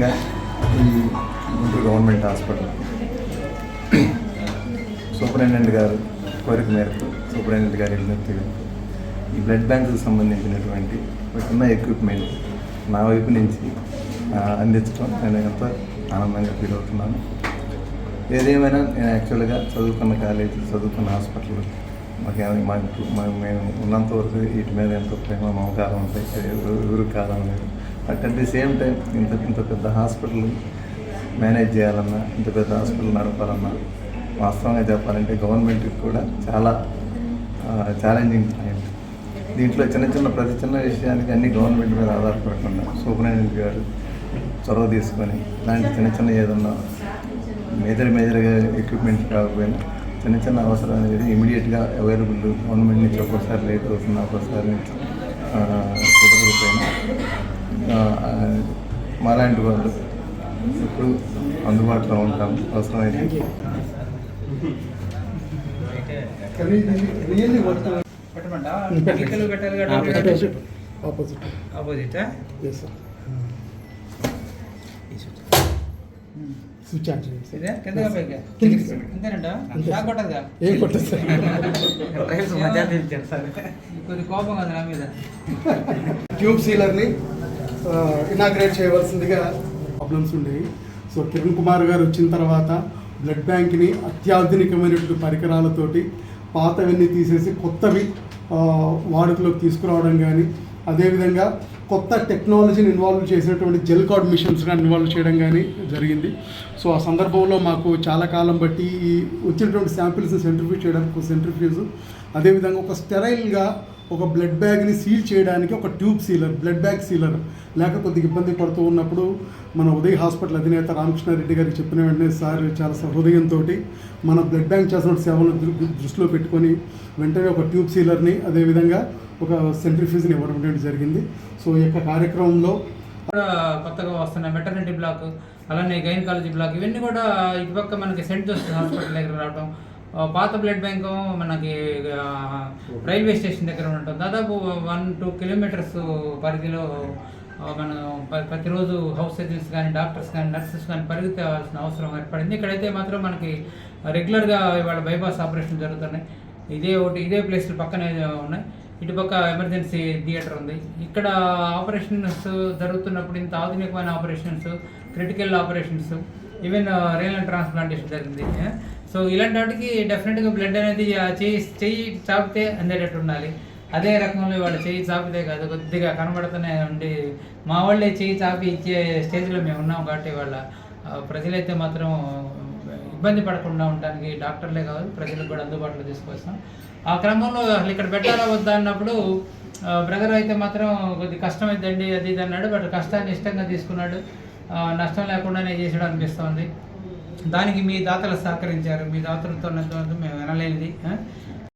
ముఖ్యంగా ఈ Guntur government hospital. Superintendent గారు కోరిక మేరకు సూపరింటెండెంట్ గారి విజ్ఞప్తి ఈ బ్లడ్ బ్యాంకుకు సంబంధించినటువంటి ఒక చిన్న ఎక్విప్మెంట్ నా వైపు నుంచి అందించడం నేను ఎంతో ఆనందంగా ఫీల్ అవుతున్నాను. ఏదేమైనా నేను యాక్చువల్గా చదువుకున్న కాలేజీ చదువుకున్న హాస్పిటల్ మాకు మాకు మేము ఉన్నంత వరకు వీటి మీద ఎంతో ప్రేమ మమకారం ఉంటాయి. ఎవరు కారణం లేదు. But at the same time ఇంత ఇంత పెద్ద హాస్పిటల్ మేనేజ్ చేయాలన్నా ఇంత పెద్ద హాస్పిటల్ నడపాలన్నా వాస్తవంగా చెప్పాలంటే గవర్నమెంట్కి కూడా చాలా ఛాలెంజింగ్ పాయింట్ దీంట్లో చిన్న చిన్న ప్రతి చిన్న విషయానికి అన్ని గవర్నమెంట్ మీద ఆధారపడకుండా సూపరింటెండెంట్ గారు చొరవ తీసుకొని ఇలాంటి చిన్న చిన్న ఏదన్నా మేజర్ మేజర్గా ఎక్విప్మెంట్ కాకపోయినా చిన్న చిన్న అవసరం అనేది ఇమీడియట్గా అవైలబుల్ గవర్నమెంట్ నుంచి ఒక్కోసారి లేట్ అవుతుంది ఒక్కోసారి నుంచి కుదరకపోయినా మాలాంటి వాళ్ళు ఇప్పుడు అందుబాటులో ఉంటాం. అవసరమైతే. Opposite opposite opposite yes sir. Switch on. కొట్టదుగా ఏం కొట్టదు సార్. కోపం కదా నా మీద. ట్యూబ్ సీలర్ని ఇనాగ్రేట్ చేయవలసిందిగా ప్రాబ్లమ్స్ ఉండేవి సో కిరణ్ కుమార్ గారు వచ్చిన తర్వాత బ్లడ్ బ్యాంక్ని అత్యాధునికమైనటువంటి పరికరాలతోటి పాతవన్నీ తీసేసి కొత్తవి వాడుకలోకి తీసుకురావడం కానీ అదేవిధంగా కొత్త టెక్నాలజీని ఇన్వాల్వ్ చేసినటువంటి జెల్ కార్డ్ మిషన్స్ కానీ ఇన్వాల్వ్ చేయడం కానీ జరిగింది. సో ఆ సందర్భంలో మాకు చాలా కాలం బట్టి ఈ వచ్చినటువంటి శాంపిల్స్ని సెంట్రిఫ్యూజ్ చేయడానికి సెంట్రిఫ్యూజ్ అదేవిధంగా ఒక స్టెరైల్గా ఒక బ్లడ్ బ్యాగ్ని సీల్ చేయడానికి ఒక tube sealer blood bag sealer లేక కొద్దిగా ఇబ్బంది పడుతూ ఉన్నప్పుడు మన ఉదయ్ హాస్పిటల్ అధినేత రామకృష్ణారెడ్డి గారికి చెప్పిన వెంటనే సార్ చాలా సహృదయంతో మన బ్లడ్ బ్యాంక్ చేస్తున్న సేవలను దృష్టిలో పెట్టుకొని వెంటనే ఒక ట్యూబ్ సీలర్ని అదేవిధంగా ఒక సెంట్రిఫ్యూజ్ని ఇవ్వడం అనేది జరిగింది. సో ఈ యొక్క కార్యక్రమంలో కొత్తగా వస్తున్న మెటర్నిటీ బ్లాక్ అలానే గైన్ కాలేజీ బ్లాక్ ఇవన్నీ కూడా ఇటుపక్క మనకి సెంట్ జోసెఫ్ హాస్పిటల్ దగ్గర రావడం పాత బ్లడ్ బ్యాంక్ మనకి రైల్వే స్టేషన్ దగ్గర ఉంటుంది దాదాపు వన్ టూ కిలోమీటర్స్ పరిధిలో మనం ప్రతిరోజు హౌస్ సర్జన్స్ కానీ డాక్టర్స్ కానీ నర్సెస్ కానీ పరిగెత్తవలసిన అవసరం ఏర్పడింది. ఇక్కడైతే మాత్రం మనకి రెగ్యులర్గా ఇవాళ బైపాస్ ఆపరేషన్ జరుగుతున్నాయి. ఇదే ఒకటి ఇదే ప్లేస్లు పక్కనే ఉన్నాయి. ఇటుపక్క ఎమర్జెన్సీ థియేటర్ ఉంది. ఇక్కడ ఆపరేషన్స్ జరుగుతున్నప్పుడు ఇంత ఆధునికమైన ఆపరేషన్స్ క్రిటికల్ ఆపరేషన్స్ ఈవెన్ రేల్ ట్రాన్స్ప్లాంటేషన్ జరిగింది. సో ఇలాంటి వాటికి డెఫినెట్గా బ్లడ్ అనేది చేయి చెయ్యి చెయ్యి చాపితే అందేటట్టు ఉండాలి. అదే రకంలో వాళ్ళ చెయ్యి చాపితే కాదు కొద్దిగా కనబడుతూనే ఉండి మా వాళ్ళే చెయ్యి చాపి ఇచ్చే స్టేజ్లో మేము ఉన్నాం కాబట్టి వాళ్ళ ప్రజలైతే మాత్రం ఇబ్బంది పడకుండా ఉండడానికి డాక్టర్లే కాదు ప్రజలకు కూడా అందుబాటులో తీసుకొస్తాం. ఆ క్రమంలో అసలు ఇక్కడ పెట్టాలా వద్దా అన్నప్పుడు బ్రదర్ అయితే మాత్రం కొద్ది కష్టమైందండి అది ఇది అన్నాడు బట్ కష్టాన్ని ఇష్టంగా తీసుకున్నాడు. నష్టం లేకుండానే చేసాడు అనిపిస్తోంది. దానికి మీ దాతలు సహకరించారు. మీ దాతలతో మేము వినలేనిది